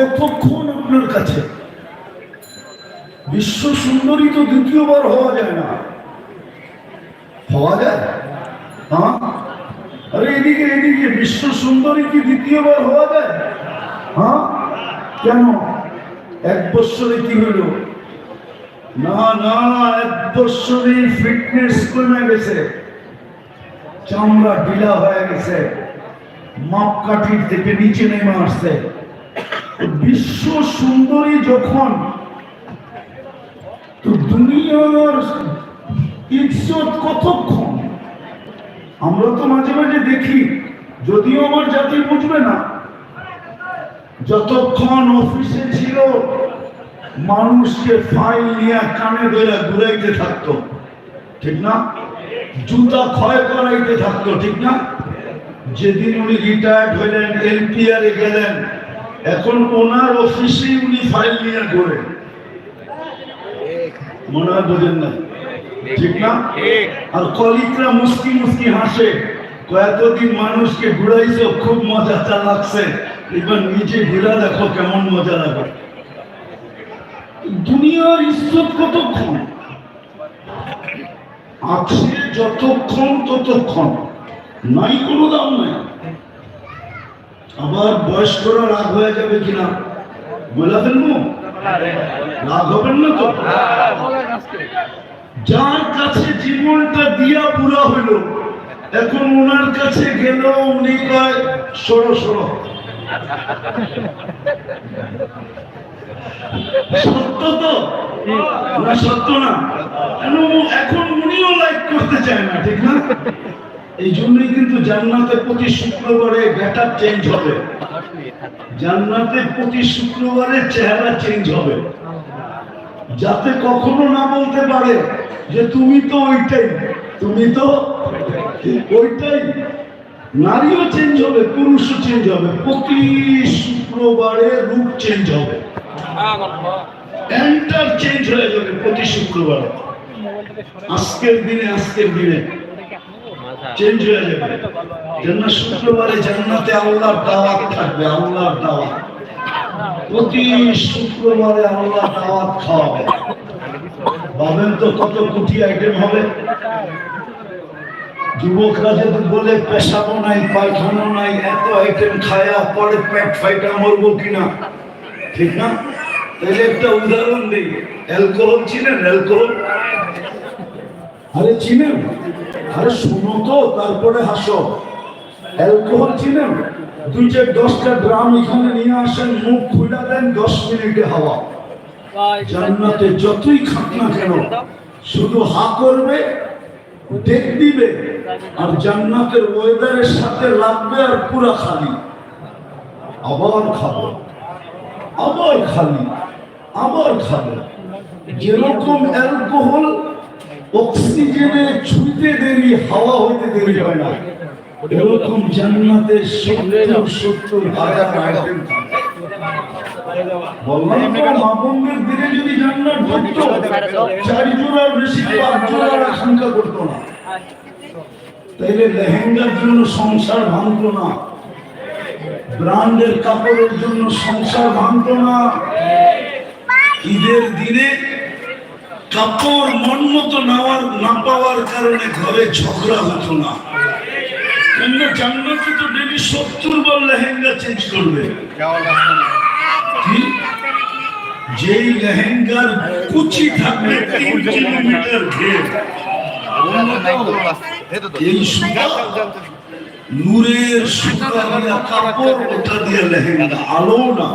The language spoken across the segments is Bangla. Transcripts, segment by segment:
কতক্ষণ আপনার কাছে। বিশ্ব সুন্দরী তো দ্বিতীয়বার হওয়া যায় না। হওয়া যায়? হ্যাঁ? আরে এদিকে এদিকে, বিশ্ব সুন্দরী কি দ্বিতীয়বার হওয়া যায়? হ্যাঁ? কেন? এক বছরে কি হলো? না না, এক বছরে ফিটনেস কমে গেছে। চামড়া ঢিলা হয়ে গেছে। মাপকাঠির থেকে নিচে নেমে আসছে। বিশ্ব সুন্দরী যখন তো দুনিয়ার ইজ্জত কতক্ষণ? আমরা তো মাঝে মাঝে দেখি, যদিও আমার জাতি বুঝবে না, যতক্ষণ অফিসে ছিল, মানুষকে ফাইল নিয়ে কানে ধরে ঘুরাইতে থাকতো, ঠিক না? জুতা ক্ষয় করাইতে থাকতো, ঠিক না? যেদিন উনি রিটায়ার্ড হইলেন এলপিআর গেলেন এখন ওনার অফিসে উনি ফাইল নিয়ে মনে হয় বোঝেন না? ঠিক না? আর কলিকরা হাসে। কয়েকদিন মানুষকে ঘুরাইছো, খুব মজাটা লাগছে এবার নিজে ঘুরা দেখো কেমন মজা লাগে। দুনিয়ার ইজ্জত কতক্ষণ? আছে যতক্ষণ, ততক্ষণ। নাই কোনো দাম নাই। আবার বয়স্করা রাগ হয়ে যাবে কিনা? বলে ফেলব? রাগ হবেন না তো? যার কাছে জীবনটা দিয়া পুরা হইল, এখন ওনার কাছে গেল উনি কয়, সরো সরো। সত্য তো? সত্য না। এখন উনিও লাইক করতে চায় না, ঠিক না? এই জন্যই কিন্তু জান্নাতে প্রতি শুক্রবারে গেটার চেঞ্জ হবে। জান্নাতে প্রতি শুক্রবারে চেহারা চেঞ্জ হবে। যাতে কখনো না বলতে পারে যে, তুমি তো ওইটাই, তুমি তো ওইটাই। নারীও চেঞ্জ হবে, পুরুষও চেঞ্জ হবে। প্রতি শুক্রবারে রূপ চেঞ্জ হবে। এন্টার চেঞ্জ হয়ে যাবে প্রতি শুক্রবারে। আজকের দিনে আজকের দিনে। চেঞ্জ হয়ে যাবে। জন্য শুক্রবারে জান্নাতে আল্লাহর দাওয়াত থাকবে আল্লাহর দাওয়াত। প্রতি শুক্রবারে আল্লাহ দাওয়াত খাওয়াবে। ভাবেন তো কত কোটি আইটেম হবে। যুবকরা যদি বলে পেশাবো নাই পায়খানা নাই এত আইটেম খায়া পরে পেট ফাইটা মরবো কিনা? ঠিক না? তাহলে একটা উদাহরণ দিই। অ্যালকোহল চিনেন? অ্যালকোহল? আরে চিনেন? আরে শুনো তো তারপরে হাসো। অ্যালকোহল চিনেন? দুই চার দশটা ড্রাম এখানে নিয়ে আসেন মুখ খুলে দেন দশ মিনিটে হাওয়া। জান্নাতে যতই খাক না কেন শুধু হা করবে ডেক দিবে আর জান্নাতের ওয়েদারের সাথে লাগবে আর পুরা খালি। আবার খাব। আবার খালি। আবার খাব। যেরকম অ্যালকোহল অক্সিজেনে ছুঁতে দেরি, হাওয়া হইতে দেরি হয় না। এরকম জান্নাতে সত্তর সত্তর হাজার আইটেম দিনে যদি না। তাইলে লেহেঙ্গার জন্য সংসার ভাঙতো না। ব্রান্ডের কাপড়ের জন্য সংসার ভাঙতো না। ঈদের দিনে কাপড় মন মতো নেওয়ার, না পাওয়ার কারণে ঘরে ঝগড়া হতো না। কেন জান্নাতে তো ডেলি সত্তর বার লেহেঙ্গা চেঞ্জ করবে। যেই লেহেঙ্গার কুচি থাকবে, তিন কিলোমিটার ঘের। নূরের সুতা কাপড় ওটা দিয়ে লেহেঙ্গা আলো না।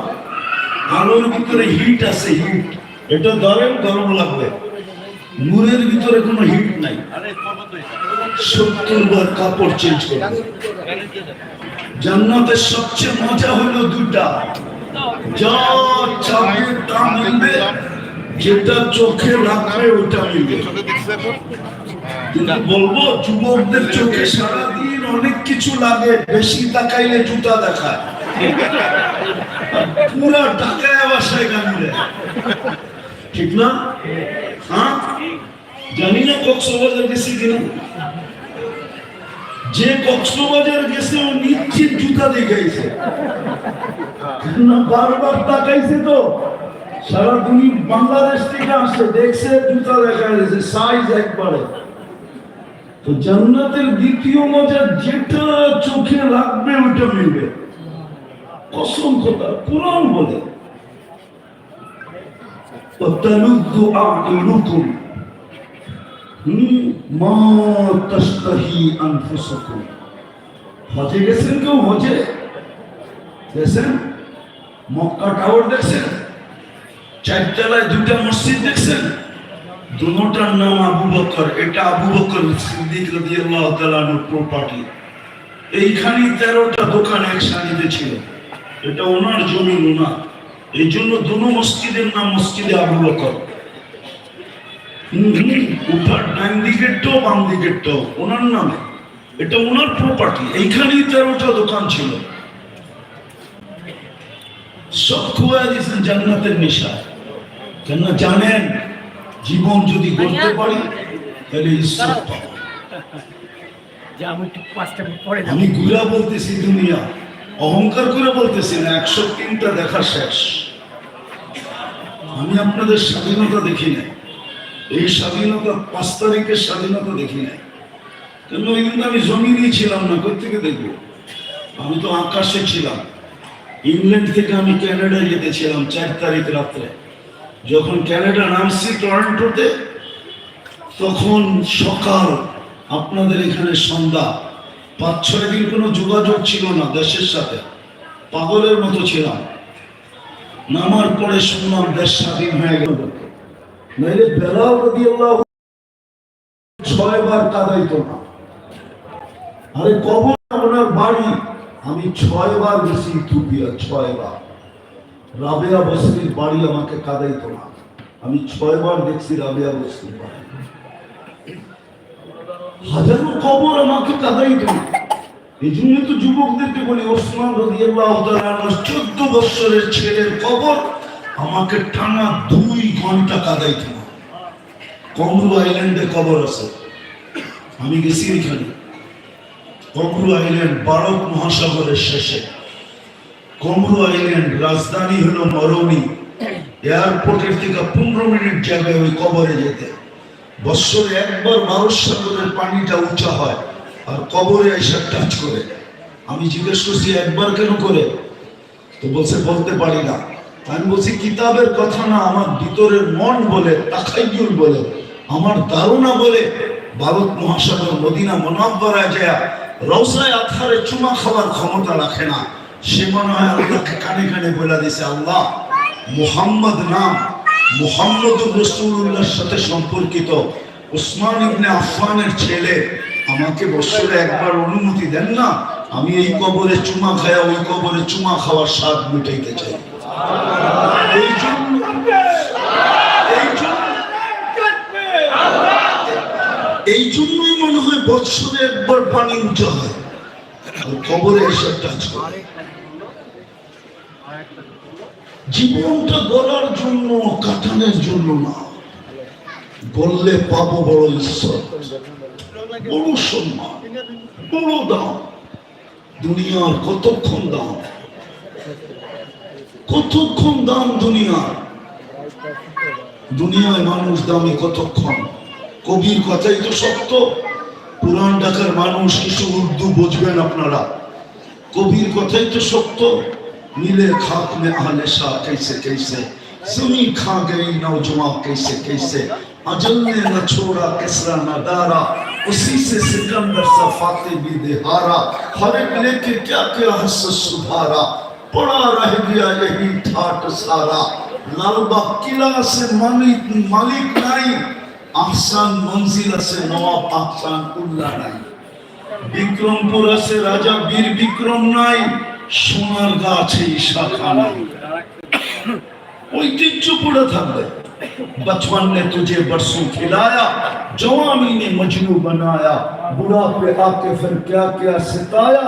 আলোর ভিতরে হিট আছে হিট এটা ধরেন গরম লাগবে। নূরের ভিতরে কোনো হিট নাই। সত্তর বার কাপড় চেঞ্জ করবে জান্নাতের সবচেয়ে মজা হলো দুটা যা তা মিলবে, যেটা চোখে রাখবে ওটা মিলবে। বলব, যুবকদের চোখে সারাদিন অনেক কিছু লাগে, বেশি তাকাইলে জুতা দেখায়। পুরা ঢাকায় বাসায় গান ঠিক না? জানি না কক্সবাজার কিনা যে কক্সবাজার গেছে ও নিশ্চিত জুতা দেখাইছে বারবার তাকাইছে তো সারা বাংলাদেশ থেকে আসছে দেখছে জুতা দেখা সাইজ একবারে তো জান্নাতের দ্বিতীয় মজা যেটা চোখে লাগবে ওটা মিলবে কথা কোরআন বলে وتلذ أعينكم হুম, মা তাশতাহি আনফুসাকুম হজে গেছেন কেউ হজে গেছেন মক্কা টাওয়ার দেখছেন চারতলায় দুটা মসজিদ দেখছেন দুটার নাম আবু বকর এটা আবু বকর সিদ্দিক রাদিয়াল্লাহু তাআলার প্রপার্টি এইখানে তেরোটা দোকান এক সারিতে ছিল এটা ওনার জমি ওনার এই জন্য দুনো মসজিদের নাম মসজিদে আবু বকর। হুম, হুম, উঠার ডান দিকেরটাও বাম দিকেরটাও ওনার নামে। এটা ওনার প্রপার্টি এইখানেই তেরোটা দোকান ছিল। সব খুয়া দিয়েছেন জান্নাতের নেশা। কেন জানেন জীবন যদি গড়তে পারি তাহলে ঈশ্বর আমি গুলা বলতেছি দুনিয়া। অহংকার করে বলতেছি না, একশো তিনটা দেখা শেষ। আমি আপনাদের স্বাধীনতা দেখি নাই। এই স্বাধীনতা পাঁচ তারিখের স্বাধীনতা দেখি নাই। কেন ওই দিন আমি জমি নিয়েছিলাম না কোথেকে দেখব? আমি তো আকাশে ছিলাম। ইংল্যান্ড থেকে আমি ক্যানাডায় যেতেছিলাম চার তারিখ রাত্রে। যখন ক্যানাডা নামছি টরন্টোতে, তখন সকাল আপনাদের এখানে সন্ধ্যা। পাঁচ ছয় দিন কোনো যোগাযোগ ছিল না দেশের সাথে। পাগলের মতো ছিলাম। নামার পরে শুনলাম দেশ স্বাধীন হয়ে গেল। নাইলে বেলাল রাদিয়াল্লাহু ছয়বার কাদাইতো না। আরে কবর ওনার বাড়ি? আমি ছয়বার গেছি ইথিওপিয়া ছয়বার। রাবেয়া বসরির বাড়ি আমাকে কাদাইতো না। আমি ছয়বার দেখছি রাবেয়া বসরির বাড়ি। হাজারো কবর আমাকে যুবকদেরকে বলি, ওসমান চোদ্দ ছেলের আমাকে টানা দুই ঘণ্টা আইল্যান্ডে কবর আছে। আমি গেছি এখানে। আইল্যান্ড ভারত মহাসাগরের শেষে। কমরু আইল্যান্ড রাজধানী হলো মরৌনি এয়ারপোর্টের থেকে পনেরো মিনিট জায়গায় ওই কবরে যেতে। বৎসরে একবার ভারত সাগরের পানিটা উঁচা হয়। আর কবরে এসে টাচ করে। আমি জিজ্ঞেস করছি, একবার কেন করে? তো বলছে, বলতে পারি না। আমি বলছি, কিতাবের কথা না, আমার ভিতরের মন বলে তাকাইজুল বলে, আমার দারুণা বলে, ভারত মহাসাগর মদিনা মনাব্বরায় যায় রৌসায় আথারে চুমা খাওয়ার ক্ষমতা রাখে না। সে মনে হয় আল্লাহকে কানে কানে বলে দিছে, আল্লাহ, মুহাম্মদ নাম মুহাম্মদ রসুল্লাহর সাথে সম্পর্কিত। উসমান ইবনে আফফানের ছেলে আমাকে বছরে একবার অনুমতি দেন না, আমি এই কবরে চুমা খায়া ওই কবরে চুমা খাওয়ার স্বাদ মিটাইতে চাই। এই জন্য এই জন্যই মনে হয় বৎসরে একবার পানি উঁচা হয়। কবরে এসে টাচ করে। জীবনটা গড়ার জন্য, কাটানোর জন্য না। বললে পাবো বড় ঈশ্বর। বড় সম্মান বড় দাম দুনিয়ার কতক্ষণ দাম কতক্ষণ দাম দুনিয়ার দুনিয়ায় মানুষ দামি কতক্ষণ কবির কথাই তো সত্য পুরান ঢাকার মানুষ কিছু উর্দু বুঝবেন আপনারা কবির কথাই তো সত্য मिले खाक में आहले शाह कैसे कैसे सुनी खा गई नौजवान कैसे कैसे अजल ने न छोड़ा किसरा न दारा उसी से सिकंदर सा फाते भी देहारा हरेक लेके क्या क्या हस सुधारा पड़ा रह गया यही ठाट सारा लालबाग किला से मालिक मालिक नहीं আহসান মঞ্জিল আছে নবাব আহসান উল্লাহ নাই বিক্রমপুর আছে রাজা বীর বিক্রম নাই সোনার গাছে শাখা নাই ঐতিহ্য পড়ে থাকবে बचपन ने तुझे बरसों खिलाया جوانی نے مجنو بنایا بڑا پہ آ کے پھر کیا کیا ستایا؟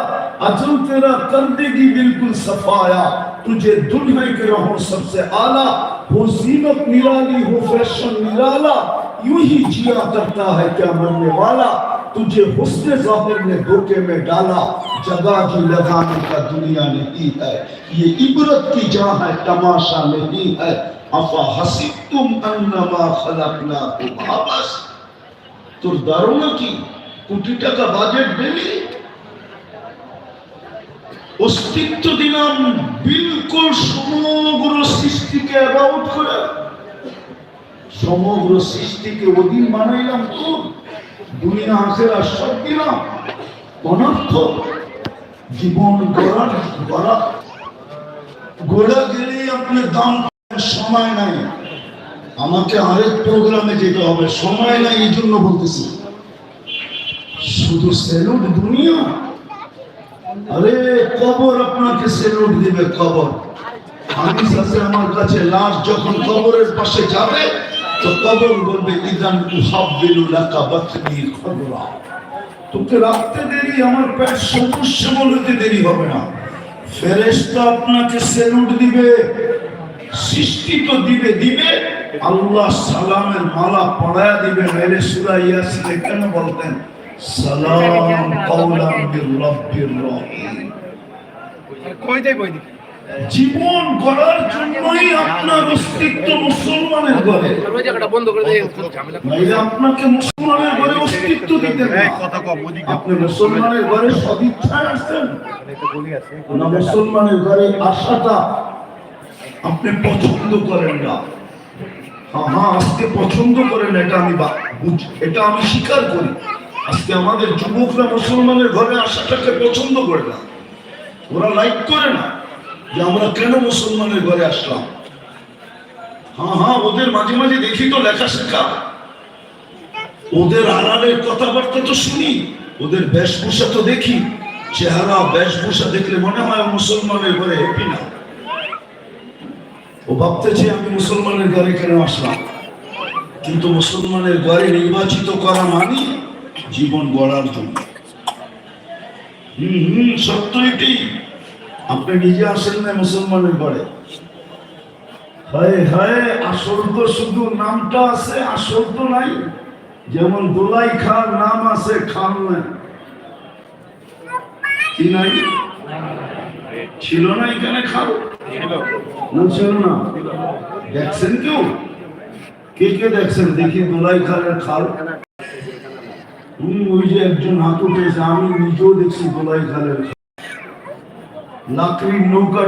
عزم تیرا کندے کی بالکل صفایا، تجھے دلہے کے رہوں سب سے اعلیٰ، ہو زینت نرالی، ہو فیشن نرالا، یوں ہی جیا کرتا ہے کیا مرنے والا؟ تجھے حسن ظاہر نے دھوکے میں ڈالا، جگہ جو لگانے کا دنیا نے دی ہے، یہ عبرت کی جاں ہے، تماشا نہیں ہے۔ افا حسبتم انما خلقنا خلقناکم عبث তোর ধারণা কি? কোটি টাকা বাজেট দিলি অস্তিত্ব দিলাম বিলকুল সমগ্র সৃষ্টিকে অ্যাবাউট করে। সমগ্র সৃষ্টিকে অধীন বানাইলাম তো দুনিয়া আখেরা সব দিলাম। অনর্থ। জীবন গড়ার গড়া গোড়া গেলেই আপনি দাম সময় নাই। আমাকে আরেক প্রোগ্রামে যেতে হবে। সময় নাই এই জন্য বলতেছি। শুধু সেলুট দুনিয়া? আরে, কবর আপনাকে সেলুট দিবে, কবর। আমার কাছে, লাশ যখন কবরের পাশে যাবে, তো কবর বলবে, ইদান লাকা তোকে রাখতে দেরি, আমার পেট সমস্য বলতে দেরি হবে না। ফেরেশতা আপনাকে সেলুট দিবে, সৃষ্টি তো দিবে দিবে। আল্লাহ সালামের মালা পড়ায়া দিবে মেরে সুরা ইয়াসিনে কেন বলতেন? সালাম কাওলাম মির রাব্বির রহিম। কই জীবন গড়ার জন্যই আপনার অস্তিত্ব মুসলমানের ঘরে। বন্ধ করে আপনাকে মুসলমানের ঘরে অস্তিত্ব। কথা আপনি মুসলমানের ঘরে সদিচ্ছায় আসছেন মুসলমানের ঘরে আসাটা আপনি পছন্দ করেন না। হ্যাঁ আজকে পছন্দ করেন এটা আমি এটা আমি স্বীকার করি। আজকে আমাদের যুবকরা মুসলমানের ঘরে আসাটাকে পছন্দ করে না। ওরা লাইক করে না যে আমরা কেন মুসলমানের ঘরে আসলাম। হ্যাঁ হ্যাঁ ওদের মাঝে মাঝে দেখি তো লেখা শেখা ওদের আড়ালের কথাবার্তা তো শুনি, ওদের বেশভূষা তো দেখি। চেহারা বেশভূষা দেখলে মনে হয় মুসলমানের ঘরে হ্যাপি না। ও ভাবতেছে আমি মুসলমানের ঘরে কেন আসলাম? কিন্তু মুসলমানের ঘরে নির্বাচিত করা মানে জীবন গড়ার জন্য। হম হম, সত্য এটি। আপনি নিজে আসেন না মুসলমানের ঘরে। হায় হায়, আসল তো শুধু নামটা আছে, আসল তো নাই। যেমন দোলাই খার নাম আছে, খান নাই। কি নাই? ছিল না এখানে খাও না ছিল না। দেখছেন কেউ? কে কে দেখছেন? দেখি, দোলাই খালের খাল। ওই যে একজন হাত উঠেছে, আমি নিজেও দেখছি দোলাই খালের খাল। লাকড়ির নৌকা